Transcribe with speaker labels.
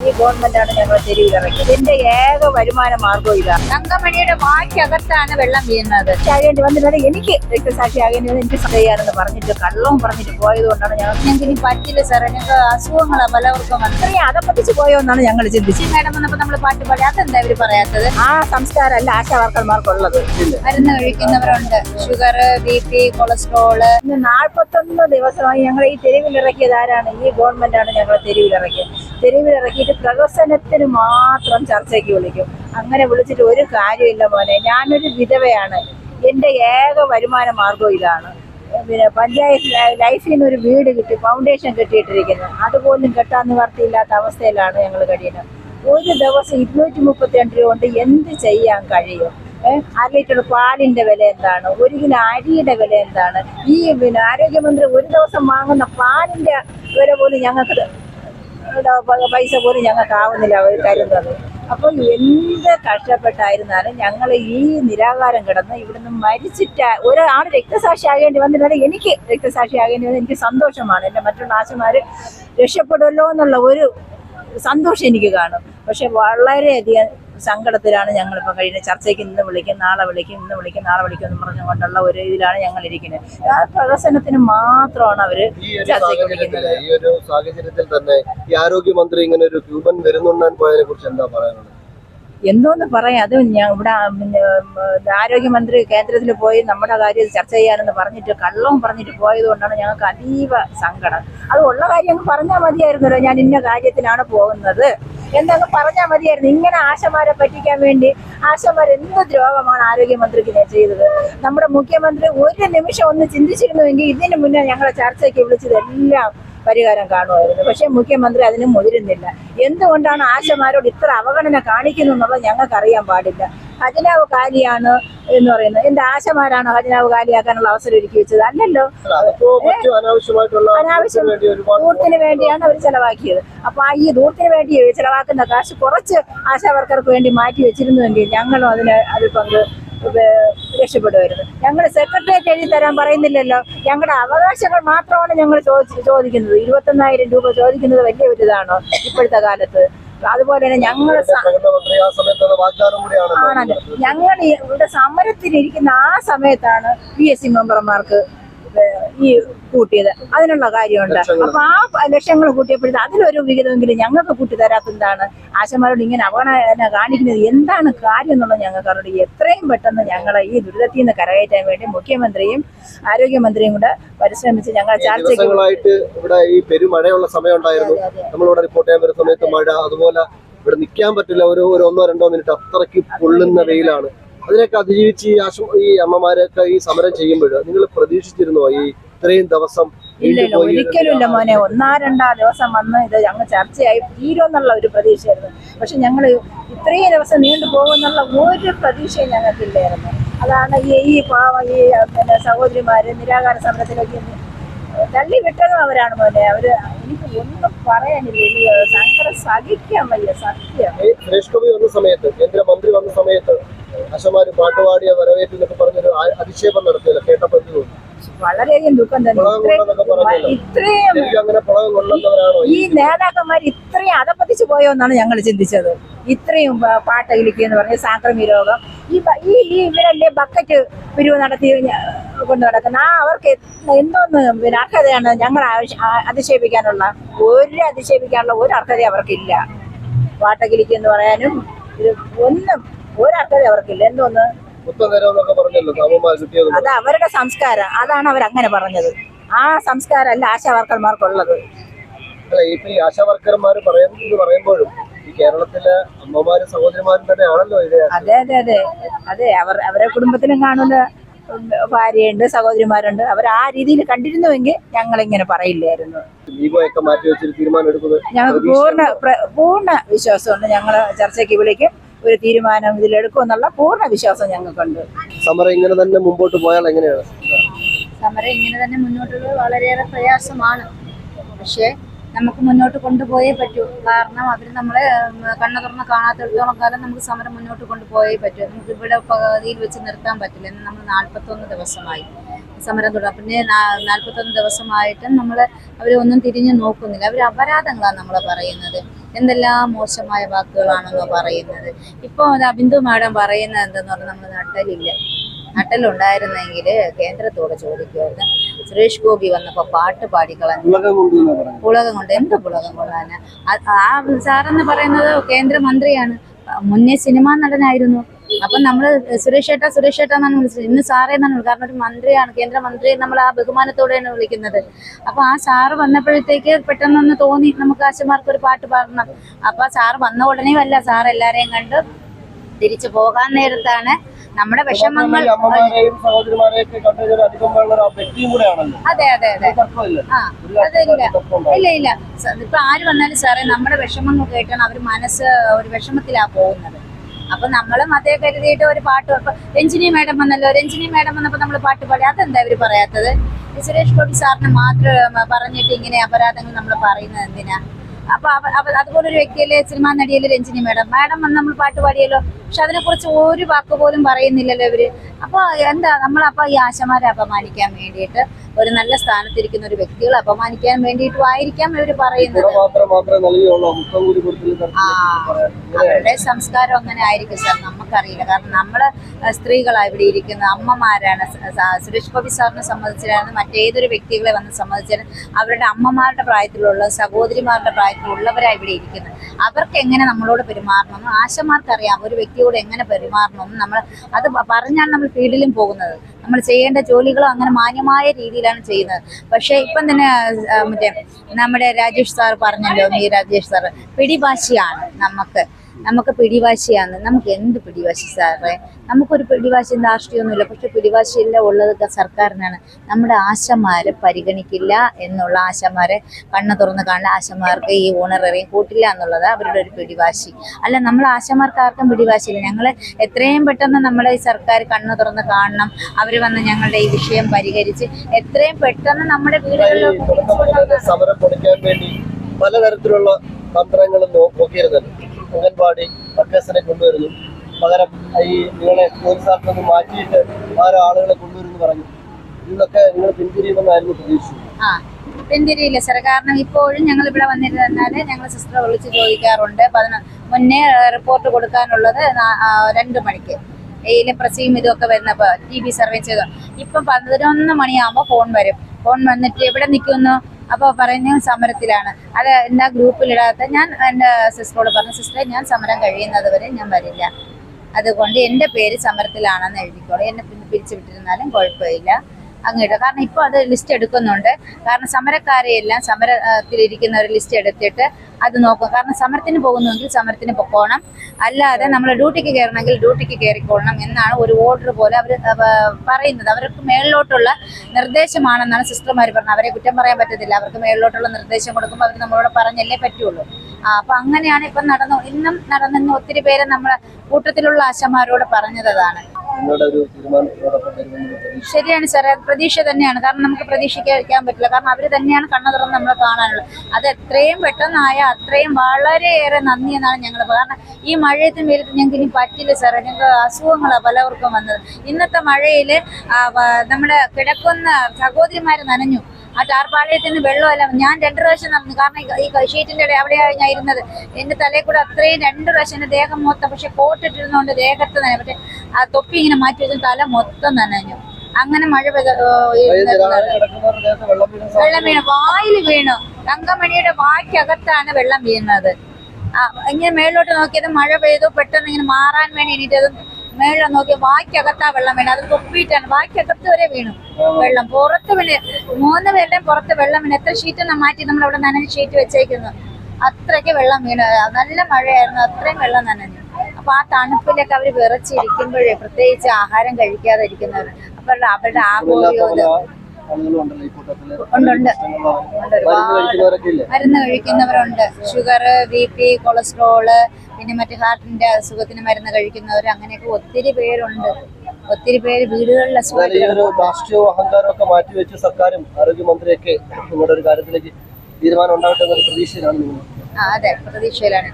Speaker 1: ഈ ഗവൺമെന്റാണ് ഞങ്ങളെ തെരുവിലിറങ്ങിയത് എന്റെ ഏക വരുമാന മാർഗവും ഇതാണ്
Speaker 2: തങ്കമണിയുടെ വാക്കകത്താണ് വെള്ളം വീഴുന്നത്.
Speaker 1: ആകേണ്ടി വന്നിട്ട് എനിക്ക് രക്തസാക്ഷി ആകേണ്ടി വന്നത് എനിക്ക് ചെയ്യാനെന്ന് പറഞ്ഞിട്ട് കള്ളവും പറഞ്ഞിട്ട് പോയത് കൊണ്ടാണ് ഞങ്ങൾ
Speaker 2: ഞങ്ങൾക്ക് ഇനി പറ്റില്ല സാറെ ഞങ്ങൾക്ക് അസുഖങ്ങളാ പലവർക്കും അത്രയും
Speaker 1: അതപ്പറ്റിച്ച് പോയോന്നാണ് പോയോ എന്നാണ് ഞങ്ങൾ ചിന്തിച്ചത്.
Speaker 2: മേഡം വന്നപ്പോ നമ്മൾ പാട്ട് പാടി അതെന്താ ഇവർ പറയാത്തത്?
Speaker 1: ആ സംസ്കാരമല്ല ആശാ വർക്കർമാർക്കുള്ളത്
Speaker 2: മരുന്ന് കഴിക്കുന്നവരുണ്ട്. Sugar B P cholesterol.
Speaker 1: ഇന്ന് നാൽപ്പത്തൊന്ന് ദിവസമായി ഞങ്ങൾ ഈ തെരുവിലിറക്കിയത് ആരാണ്? ഈ ഗവൺമെന്റാണ് ഞങ്ങളെ തെരുവിലിറക്കിയത് തെരുവിലിറക്കിയിട്ട് പ്രഹസനത്തിന് മാത്രം ചർച്ചയ്ക്ക് വിളിക്കും. അങ്ങനെ വിളിച്ചിട്ട് ഒരു കാര്യമില്ല മോനെ. ഞാനൊരു വിധവയാണ്. എന്റെ ഏക വരുമാന മാർഗം ഇതാണ്. പിന്നെ പഞ്ചായത്ത് ലൈഫിൽ നിന്ന് ഒരു വീട് കിട്ടി ഫൗണ്ടേഷൻ കെട്ടിയിട്ടിരിക്കുന്നു. അതുപോലും കെട്ടാൻ നിവർത്തിയില്ലാത്ത അവസ്ഥയിലാണ് ഞങ്ങൾ കഴിയുന്നത്. ഒരു ദിവസം ഇരുന്നൂറ്റി മുപ്പത്തി രണ്ട് രൂപ കൊണ്ട് എന്ത് ചെയ്യാൻ കഴിയും? അര ലിറ്റർ പാലിന്റെ വില എന്താണ്? ഒരു കിലോ അരിയുടെ വില എന്താണ്? ഈ പിന്നെ ആരോഗ്യമന്ത്രി ഒരു ദിവസം വാങ്ങുന്ന പാലിന്റെ വില പോലും ഞങ്ങൾക്ക് പൈസ പോലും ഞങ്ങൾക്ക് ആവുന്നില്ല അവർ തരുന്നത്. അപ്പോൾ എന്ത് കഷ്ടപ്പെട്ടായിരുന്നാലും ഞങ്ങൾ ഈ നിരാകാരം കിടന്ന് ഇവിടുന്ന് മരിച്ചിട്ട് ഒരാൾ രക്തസാക്ഷി ആകേണ്ടി വന്നിരുന്നത് എനിക്ക് രക്തസാക്ഷി ആകേണ്ടി വന്നത് എനിക്ക് സന്തോഷമാണ്. എന്റെ മറ്റുള്ള ആശമാർ രക്ഷപ്പെടുമല്ലോ എന്നുള്ള ഒരു സന്തോഷം എനിക്ക് കാണും. പക്ഷെ വളരെയധികം സങ്കടത്തിലാണ് ഞങ്ങളിപ്പോൾ കഴിഞ്ഞ ചർച്ചയ്ക്ക് ഇന്ന് വിളിക്കും നാളെ വിളിക്കും ഇന്ന് വിളിക്കും നാളെ വിളിക്കും എന്ന് പറഞ്ഞുകൊണ്ടുള്ള ഒരു ഇതിലാണ് ഞങ്ങൾ ഇരിക്കുന്നത്. ആ പ്രഹസനത്തിന് മാത്രമാണ് അവർ ചർച്ചയ്ക്ക് വിളിക്കുന്നത്.
Speaker 3: ഈ ഒരു സാഹചര്യത്തിൽ തന്നെ ഈ ആരോഗ്യമന്ത്രി ഇങ്ങനെ ഒരു ക്യൂബൻ വരുന്നുണ്ടാൻ പോയതിനെ കുറിച്ച് എന്താ പറയാനുള്ളത്?
Speaker 1: എന്തോന്ന് പറയാം അത് ഞാൻ ഇവിടെ ആരോഗ്യമന്ത്രി കേന്ദ്രത്തിൽ പോയി നമ്മുടെ കാര്യം ചർച്ച ചെയ്യാനെന്ന് പറഞ്ഞിട്ട് കള്ളവും പറഞ്ഞിട്ട് പോയത് കൊണ്ടാണ് ഞങ്ങൾക്ക് അതീവ സങ്കടം. അത് ഉള്ള കാര്യം പറഞ്ഞാൽ മതിയായിരുന്നല്ലോ ഞാൻ ഇന്ന കാര്യത്തിനാണ് പോകുന്നത്. എന്നങ്ങ് പറഞ്ഞാൽ മതിയായിരുന്നു. ഇങ്ങനെ ആശമാരെ പറ്റിക്കാൻ വേണ്ടി ആശമാർ എന്ത് ദ്രോഹമാണ് ആരോഗ്യമന്ത്രിക്ക് ചെയ്തത്? നമ്മുടെ മുഖ്യമന്ത്രി ഒരു നിമിഷം ഒന്ന് ചിന്തിച്ചിരുന്നുവെങ്കിൽ ഇതിനു മുന്നേ ഞങ്ങളെ ചർച്ചയ്ക്ക് വിളിച്ചതെല്ലാം പരിഹാരം കാണുമായിരുന്നു. പക്ഷേ മുഖ്യമന്ത്രി അതിന് മുതിരുന്നില്ല. എന്തുകൊണ്ടാണ് ആശമാരോട് ഇത്ര അവഗണന കാണിക്കുന്നു എന്നുള്ളത് ഞങ്ങൾക്ക് അറിയാൻ പാടില്ല. ഖജനാവ് കാലിയാണ് എന്ന് പറയുന്നത്. എന്റെ ആശമാരാണോ ഖജനാവ് കാലിയാക്കാനുള്ള അവസരം ഒരുക്കി വെച്ചത്? അല്ലല്ലോ. അനാവശ്യം ദൂരത്തിന് വേണ്ടിയാണ് അവർ ചെലവാക്കിയത്. അപ്പൊ ആ ഈ ദൂരത്തിന് വേണ്ടി ചെലവാക്കുന്ന കാശ് കുറച്ച് ആശാവർക്കർക്ക് വേണ്ടി മാറ്റി വെച്ചിരുന്നുവെങ്കിൽ ഞങ്ങളും അതിന് അതിൽ പങ്ക് രക്ഷപ്പെടുമായിരുന്നു. ഞങ്ങൾ സെക്രട്ടേറിയറ്റ് എഴുതി തരാൻ പറയുന്നില്ലല്ലോ. ഞങ്ങളുടെ അവകാശങ്ങൾ മാത്രമാണ് ഞങ്ങൾ ചോദിച്ചു ചോദിക്കുന്നത്. ഇരുപത്തൊന്നായിരം രൂപ ചോദിക്കുന്നത് വലിയ ഒരു ഇതാണോ ഇപ്പോഴത്തെ കാലത്ത്? അതുപോലെ തന്നെ ഞങ്ങൾ ആണല്ലോ? ഞങ്ങൾ ഇവിടെ സമരത്തിനിരിക്കുന്ന ആ സമയത്താണ് പി എസ് സി മെമ്പർമാർക്ക് ഈ കൂട്ടിയത്. അതിനുള്ള കാര്യമുണ്ട്. അപ്പൊ ആ ലക്ഷ്യങ്ങൾ കൂട്ടിയപ്പോഴത്തെ അതിലൊരു വിഹിതമെങ്കിലും ഞങ്ങൾക്ക് കൂട്ടി തരാത്തതാണ് ആശമാരോട് ഇങ്ങനെ അവഗണന കാണിക്കുന്നത് എന്താണ് കാര്യം എന്നുള്ളത് ഞങ്ങൾക്ക് അവരോട് എത്രയും പെട്ടെന്ന് ഞങ്ങളെ ഈ ദുരിതത്തിൽ നിന്ന് കരകയറ്റാൻ വേണ്ടി മുഖ്യമന്ത്രിയും ആരോഗ്യമന്ത്രിയും കൂടെ പരിശ്രമിച്ച് ഞങ്ങളെ
Speaker 3: ചർച്ചകളായിട്ട് ഇവിടെ ഈ പെരുമഴയുള്ള സമയം ഉണ്ടായിരുന്നു നമ്മളിവിടെ റിപ്പോർട്ട് ചെയ്യാൻ വരുന്ന സമയത്ത് മഴ അതുപോലെ ഇവിടെ നിൽക്കാൻ പറ്റില്ല. ഒരു ഒരു ഒന്നോ രണ്ടോ മിനിറ്റ് അത്രയ്ക്ക് പൊള്ളുന്ന വെയിലാണ്. അതിനൊക്കെ അതിജീവിച്ച് ഈ ആശു ഈ അമ്മമാരൊക്കെ ഈ സമരം ചെയ്യുമ്പോൾ നിങ്ങൾ പ്രതീക്ഷിച്ചിരുന്നോ ഈ ഇത്രയും ദിവസം
Speaker 1: ഇല്ലല്ലോ ഒരിക്കലുമില്ല മോനെ. ഒന്നാ രണ്ടാ ദിവസം വന്ന് ഇത് ഞങ്ങൾ ചർച്ചയായി തീരുമെന്നുള്ള ഒരു പ്രതീക്ഷയായിരുന്നു. പക്ഷെ ഞങ്ങൾ ഇത്രയും ദിവസം നീണ്ടു പോകുമെന്നുള്ള ഒരു പ്രതീക്ഷയും ഞങ്ങൾക്കില്ലായിരുന്നു. അതാണ് ഈ ഈ പാവ ഈ പിന്നെ സഹോദരിമാര് നിരാകാര സമരത്തിലേക്ക് തള്ളി വിട്ടതും അവരാണ് മോനെ. അവർ എനിക്ക് ഒന്നും പറയാനില്ല. സങ്കടം സഹിക്കാൻ വയ്യ. സത്യം.
Speaker 3: സമയത്ത് കേന്ദ്രമന്ത്രി വന്ന സമയത്ത് അശമാര് പാട്ടുപാടിയ വരവേറ്റെന്നൊക്കെ പറഞ്ഞൊരു അധിക്ഷേപം നടത്തിയല്ലോ കേട്ടപ്പോ എന്ത് തോന്നി?
Speaker 1: വളരെയധികം ദുഃഖം തന്നെ. ഇത്രയും ഈ നേതാക്കന്മാർ ഇത്രയും അതപ്പതിച്ചു പോയോ എന്നാണ് ഞങ്ങൾ ചിന്തിച്ചത്. ഇത്രയും പാട്ട് കിളിക്കുക എന്ന് പറഞ്ഞ സാക്രമി രോഗം. ഈ ഈ ഇവരല്ലേ ബക്കറ്റ് പിരിവ് നടത്തി കൊണ്ട് നടക്കുന്ന ആ അവർക്ക് എന്തോന്ന് പിന്നെ അർഹതയാണ് ഞങ്ങൾ അതിക്ഷേപിക്കാനുള്ള അധിക്ഷേപിക്കാനുള്ള? ഒരു അധിക്ഷേപിക്കാനുള്ള ഒരു അർഹത അവർക്കില്ല. പാട്ടകിലിക്ക് എന്ന് പറയാനും ഇത് ഒന്നും ഒരു അർഹത അവർക്കില്ല. എന്തോന്ന്? അത് അവരുടെ സംസ്കാരം. അതാണ് അവർ അങ്ങനെ പറഞ്ഞത്. ആ സംസ്കാരമല്ല ആശാവർക്കർമാർക്കുള്ളത്.
Speaker 3: അല്ല ഇപ്പൊ ഈ ആശാ പറയുമ്പോഴും ഈ കേരളത്തിലെ അമ്മമാരും സഹോദരിമാരും ഇത്.
Speaker 1: അതെ അതെ അതെ. അതെ അവർ അവരെ കുടുംബത്തിലും കാണുന്ന ഭാര്യയുണ്ട് സഹോദരിമാരുണ്ട്. അവർ ആ രീതിയിൽ കണ്ടിരുന്നുവെങ്കിൽ ഞങ്ങൾ ഇങ്ങനെ പറയില്ലായിരുന്നു ഞങ്ങൾക്ക് പൂർണ പൂർണ വിശ്വാസമുണ്ട്. ഞങ്ങൾ ചർച്ചയ്ക്ക് വിളിക്കും. ഒരു തീരുമാനം ഇതിലെടുക്കുമെന്നുള്ള പൂർണ വിശ്വാസം ഞങ്ങൾക്കുണ്ട്.
Speaker 3: സമരം ഇങ്ങനെ തന്നെ മുമ്പോട്ട് പോയാൽ എങ്ങനെയാണ്?
Speaker 2: സമരം ഇങ്ങനെ തന്നെ മുന്നോട്ട് പോയി വളരെയേറെ പ്രയാസമാണ്. പക്ഷേ നമുക്ക് മുന്നോട്ട് കൊണ്ടുപോയേ പറ്റൂ. കാരണം അവർ നമ്മളെ കണ്ണു തുറന്ന് കാണാത്തിടത്തോളം കാലം നമുക്ക് സമരം മുന്നോട്ട് കൊണ്ടുപോയേ പറ്റൂ. നമുക്ക് ഇവിടെ പകുതിയിൽ വെച്ച് നിർത്താൻ പറ്റില്ല. നമ്മൾ നാൽപ്പത്തൊന്ന് ദിവസമായി സമരം തുടങ്ങും പിന്നെ നാൽപ്പത്തൊന്ന് ദിവസമായിട്ടും നമ്മൾ അവരൊന്നും തിരിഞ്ഞു നോക്കുന്നില്ല. അവർ അപരാധങ്ങളാണ് നമ്മൾ പറയുന്നത്. എന്തെല്ലാം മോശമായ വാക്കുകളാണെന്നോ പറയുന്നത്. ഇപ്പോൾ അബിന്ദു ബിന്ദു മാഡം പറയുന്നത് എന്തെന്ന് പറഞ്ഞാൽ നമ്മൾ നട്ടലില്ല. നട്ടലുണ്ടായിരുന്നെങ്കിൽ കേന്ദ്രത്തോട് ചോദിക്കുമായിരുന്നു സുരേഷ് ഗോപി വന്നപ്പോൾ പാട്ട് പാടിക്കളഞ്ഞു പുളകം കൊണ്ട് എന്ത് പുളകം കൊള്ളാന് ആ സാറെന്ന് പറയുന്നത് കേന്ദ്രമന്ത്രിയാണ്. മുന്നേ സിനിമാ നടനായിരുന്നു. അപ്പൊ നമ്മൾ സുരേഷ് ഏട്ടാ സുരേഷ് ഏട്ടാ എന്നാണ് വിളിച്ചത്. ഇന്ന് സാറേ എന്നാണ് കാരണം ഒരു മന്ത്രിയാണ് കേന്ദ്രമന്ത്രിയെ നമ്മൾ ആ ബഹുമാനത്തോടെയാണ് വിളിക്കുന്നത്. അപ്പൊ ആ സാറ് വന്നപ്പോഴത്തേക്ക് പെട്ടെന്നൊന്ന് തോന്നി നമുക്ക് ആശമാർക്ക് ഒരു പാട്ട് പാടണം. അപ്പൊ ആ സാറ് വന്ന ഉടനെ അല്ല സാർ എല്ലാരെയും കണ്ട് തിരിച്ചു പോകാൻ നേരത്താണ് നമ്മുടെ വിഷമങ്ങൾ അതെ അതെ അതെ. ആ അതില്ല ഇല്ല. ഇല്ല ഇപ്പൊ ആര് വന്നാലും സാറേ നമ്മുടെ വിഷമങ്ങൾ കേട്ടാണ് അവർ മനസ്സ് ഒരു വിഷമത്തിലാ പോകുന്നത്. അപ്പൊ നമ്മളും അതേ കരുതിയിട്ട് ഒരു പാട്ട് രഞ്ജിനി മാഡം വന്നല്ലോ. രഞ്ജിനി മാഡം വന്നപ്പോ നമ്മൾ പാട്ട് പാടി. അതെന്താ ഇവർ പറയാത്തത്? സുരേഷ് ഗോപി സാറിന് മാത്രം പറഞ്ഞിട്ട് ഇങ്ങനെ അപരാധങ്ങൾ നമ്മൾ പറയുന്നത് എന്തിനാ? അപ്പൊ അതുപോലെ ഒരു വ്യക്തിയല്ലേ സിനിമാ നടിയല്ലേ രഞ്ജിനി മാഡം? മാഡം വന്ന് നമ്മൾ പാട്ട് പാടിയല്ലോ. പക്ഷെ അതിനെ കുറിച്ച് ഒരു വാക്ക് പോലും പറയുന്നില്ലല്ലോ ഇവർ. അപ്പൊ എന്താ നമ്മളപ്പോ ഈ ആശമാരെ അപമാനിക്കാൻ വേണ്ടിയിട്ട് ഒരു നല്ല സ്ഥാനത്തിരിക്കുന്ന ഒരു വ്യക്തികളെ അപമാനിക്കാൻ വേണ്ടിയിട്ടും ആയിരിക്കാം ഇവർ പറയുന്നത് അവരുടെ സംസ്കാരം അങ്ങനെ ആയിരിക്കും സാർ. നമുക്കറിയില്ല. കാരണം നമ്മൾ സ്ത്രീകളാ ഇവിടെ ഇരിക്കുന്ന അമ്മമാരാണ്. സുരേഷ് ഗോപി സാറിനെ സംബന്ധിച്ചാണ് മറ്റേതൊരു വ്യക്തികളെ വന്ന് സംബന്ധിച്ചാലും അവരുടെ അമ്മമാരുടെ പ്രായത്തിലുള്ള സഹോദരിമാരുടെ പ്രായത്തിലുള്ളവരാണ് ഇവിടെ ഇരിക്കുന്നത്. അവർക്ക് എങ്ങനെ നമ്മളോട് പെരുമാറണമെന്നും ആശമാർക്കറിയാം. ഒരു വ്യക്തിയോട് എങ്ങനെ പെരുമാറണമെന്നും നമ്മൾ അത് പറഞ്ഞാണ് നമ്മൾ ഫീൽഡിലും പോകുന്നത്. നമ്മൾ ചെയ്യേണ്ട ജോലികളും അങ്ങനെ മാന്യമായ രീതിയിലാണ് ചെയ്യുന്നത്. പക്ഷേ ഇപ്പം തന്നെ മറ്റേ നമ്മുടെ രാജേഷ് സാർ പറഞ്ഞല്ലോ മീ രാജേഷ് സാർ പിടിഭാഷയാണ് നമുക്ക്. നമുക്ക് പിടിവാശിയാണ്. നമുക്ക് എന്ത് പിടിവാശി സാറേ? നമുക്കൊരു പിടിവാശി രാഷ്ട്രീയമൊന്നുമില്ല. പക്ഷെ പിടിവാശിയെല്ലാം ഉള്ളത് സർക്കാരിനാണ്. നമ്മുടെ ആശമാരെ പരിഗണിക്കില്ല എന്നുള്ള ആശമാരെ കണ്ണ തുറന്ന് കാണുന്ന ആശമാർക്ക് ഈ ഓണറേറിയും കൂട്ടില്ല എന്നുള്ളത് അവരുടെ ഒരു പിടിവാശി. അല്ല നമ്മൾ ആശമാർക്ക് ആർക്കും പിടിവാശിയില്ല. ഞങ്ങൾ എത്രയും പെട്ടെന്ന് നമ്മുടെ ഈ സർക്കാർ കണ്ണു തുറന്ന് കാണണം. അവർ വന്ന് ഞങ്ങളുടെ ഈ വിഷയം പരിഹരിച്ച് എത്രയും പെട്ടെന്ന് നമ്മുടെ
Speaker 3: വീടുകളിലോട്ട് പലതരത്തിലുള്ള തന്ത്രങ്ങളും നോക്കിയിരുന്നു അംഗൻവാടി വർക്കേഴ്സിനെ കൊണ്ടുവരുന്നു. പകരം ഈ നിങ്ങളെ ജോലി മാറ്റിയിട്ട് വേറെ ആളുകളെ കൊണ്ടുവരുമെന്ന് പറഞ്ഞു. ഇതൊക്കെ നിങ്ങൾ പിന്തിരിയുമെന്നായിരുന്നു പ്രതീക്ഷിച്ചത്
Speaker 2: ആ പിന്തിരിയില്ല സാർ കാരണം ഇപ്പോഴും ഞങ്ങൾ ഇവിടെ വന്നിരുന്നാൽ ഞങ്ങൾ സിസ്റ്റർ വിളിച്ച് ചോദിക്കാറുണ്ട്. പതിനൊന്ന് മുന്നേ റിപ്പോർട്ട് കൊടുക്കാനുള്ളത് രണ്ട് മണിക്ക്. ഇതിലെ പ്രസിയും ഇതൊക്കെ വരുന്നപ്പോൾ ടി വി സർവേ ചെയ്തു. ഇപ്പം പതിനൊന്ന് മണിയാകുമ്പോൾ ഫോൺ വരും. ഫോൺ വന്നിട്ട് എവിടെ നിൽക്കുന്നു? അപ്പോൾ പറഞ്ഞു സമരത്തിലാണ്. അത് എന്താ ഗ്രൂപ്പിലിടാത്ത ഞാൻ എന്റെ സിസ്റ്ററോട് പറഞ്ഞു സിസ്റ്ററെ ഞാൻ സമരം കഴിയുന്നത് വരെ ഞാൻ വരില്ല. അതുകൊണ്ട് എന്റെ പേര് സമരത്തിലാണെന്ന് എഴുതിക്കോളൂ. എന്നെ പിന്നെ പിരിച്ചു വിട്ടിരുന്നാലും കുഴപ്പമില്ല. അങ്ങോട്ട് കാരണം ഇപ്പോൾ അത് ലിസ്റ്റ് എടുക്കുന്നുണ്ട്. കാരണം സമരക്കാരെയെല്ലാം ഒരു ലിസ്റ്റ് എടുത്തിട്ട് അത് നോക്കും. കാരണം സമരത്തിന് പോകുന്നുവെങ്കിൽ സമരത്തിന് പൊക്കോണം അല്ലാതെ നമ്മൾ ഡ്യൂട്ടിക്ക് കയറണമെങ്കിൽ ഡ്യൂട്ടിക്ക് കയറിക്കൊള്ളണം എന്നാണ് ഒരു ഓർഡർ പോലെ അവർ പറയുന്നത്. അവർക്ക് മേളിലോട്ടുള്ള നിർദ്ദേശമാണെന്നാണ് സിസ്റ്റർമാർ പറഞ്ഞത്. അവരെ കുറ്റം പറയാൻ പറ്റത്തില്ല. അവർക്ക് മേളിലോട്ടുള്ള നിർദ്ദേശം കൊടുക്കുമ്പോൾ അവർ നമ്മളോട് പറഞ്ഞല്ലേ പറ്റുള്ളൂ. അപ്പൊ അങ്ങനെയാണ് ഇപ്പം നടന്നു ഇന്നും നടന്നെന്ന് ഒത്തിരി പേരെ നമ്മളെ കൂട്ടത്തിലുള്ള ആശമാരോട് പറഞ്ഞതാണ്
Speaker 3: ഒരു
Speaker 2: ശരിയാണ് സാർ അത് പ്രതീക്ഷ തന്നെയാണ്. കാരണം നമുക്ക് പ്രതീക്ഷിക്കാൻ പറ്റില്ല. കാരണം അവർ തന്നെയാണ് കണ്ണു തുറന്ന് നമ്മളെ കാണാനുള്ളത്. അത് എത്രയും പെട്ടെന്നായ അത്രയും വളരെയേറെ നന്ദി എന്നാണ് ഞങ്ങൾ കാരണം ഈ മഴയത്തും വെയിലത്തും ഞങ്ങൾക്ക് ഇനി പറ്റില്ല സാറേ. ഞങ്ങൾക്ക് അസുഖങ്ങളാണ് പലവർക്കും വന്നത്. ഇന്നത്തെ മഴയിൽ നമ്മുടെ കിടക്കുന്ന സഹോദരിമാർ നനഞ്ഞു. ആ ടാർപ്പാളയത്തിന് വെള്ളമല്ല ഞാൻ രണ്ടു പ്രാവശ്യം നടന്നു. കാരണം ഈ- ഷീറ്റിന്റെ ഷീറ്റിന്റെ ഇടയിൽ അവിടെയാണ് ഞാൻ ഇരുന്നത്. എന്റെ തലയിൽ കൂടെ അത്രയും രണ്ടു പ്രാവശ്യം എന്റെ ദേഹം മൊത്തം പക്ഷെ കോട്ടിട്ടിരുന്നോണ്ട് ദേഹത്ത് തന്നെ പക്ഷെ ആ തൊപ്പി ഇങ്ങനെ മാറ്റി വെച്ച തല മൊത്തം നനഞ്ഞു. അങ്ങനെ മഴ പെയ്ത
Speaker 3: വെള്ളം
Speaker 2: വീണു. വായിൽ വീണു. തങ്കമണിയുടെ വായ്ക്കകത്താണ് വെള്ളം വീഴുന്നത്. ആ ഇങ്ങനെ മേളിലോട്ട് നോക്കിയത് മഴ പെയ്തു. പെട്ടെന്ന് ഇങ്ങനെ മാറാൻ വേണ്ടി എണീറ്റത് മേളിൽ നോക്കി വായ്ക്കകത്താ വെള്ളം വീണ് അത് തുപ്പിയിട്ടാണ്. വായ്ക്കകത്ത് വരെ വീണു വെള്ളം. പുറത്ത് വീണ് മൂന്ന് പേരുടെയും പുറത്ത് വെള്ളം വീണ്. എത്ര ഷീറ്റ് മാറ്റി നമ്മൾ അവിടെ നനഞ്ഞ് ഷീറ്റ് വെച്ചേക്കുന്നു. അത്രയ്ക്ക് വെള്ളം വീണു. നല്ല മഴയായിരുന്നു. അത്രയും വെള്ളം നനഞ്ഞു. അപ്പൊ ആ തണുപ്പിലൊക്കെ അവർ വിറച്ചിരിക്കുമ്പോഴേ പ്രത്യേകിച്ച് ആഹാരം കഴിക്കാതെ ഇരിക്കുന്നവർ അപ്പൊ അവരുടെ ആഘോഷവും
Speaker 3: മരുന്ന്
Speaker 2: കഴിക്കുന്നവരുണ്ട്. ഷുഗർ ബി പി കൊളസ്ട്രോൾ പിന്നെ മറ്റു ഹാർട്ടിന്റെ അസുഖത്തിന് മരുന്ന് കഴിക്കുന്നവർ അങ്ങനെയൊക്കെ ഒത്തിരി പേരുണ്ട്. ഒത്തിരി പേര്
Speaker 3: വീടുകളിലെ രാഷ്ട്രീയവും അഹങ്കാരവും ഒക്കെ മാറ്റിവെച്ച് സർക്കാരും ആരോഗ്യമന്ത്രിയൊക്കെ നിങ്ങളുടെ ഒരു കാര്യത്തിലേക്ക് തീരുമാനം ഉണ്ടാവട്ടെ എന്നൊരു പ്രതീക്ഷയിലാണ്
Speaker 2: അതെ പ്രതീക്ഷയിലാണ്.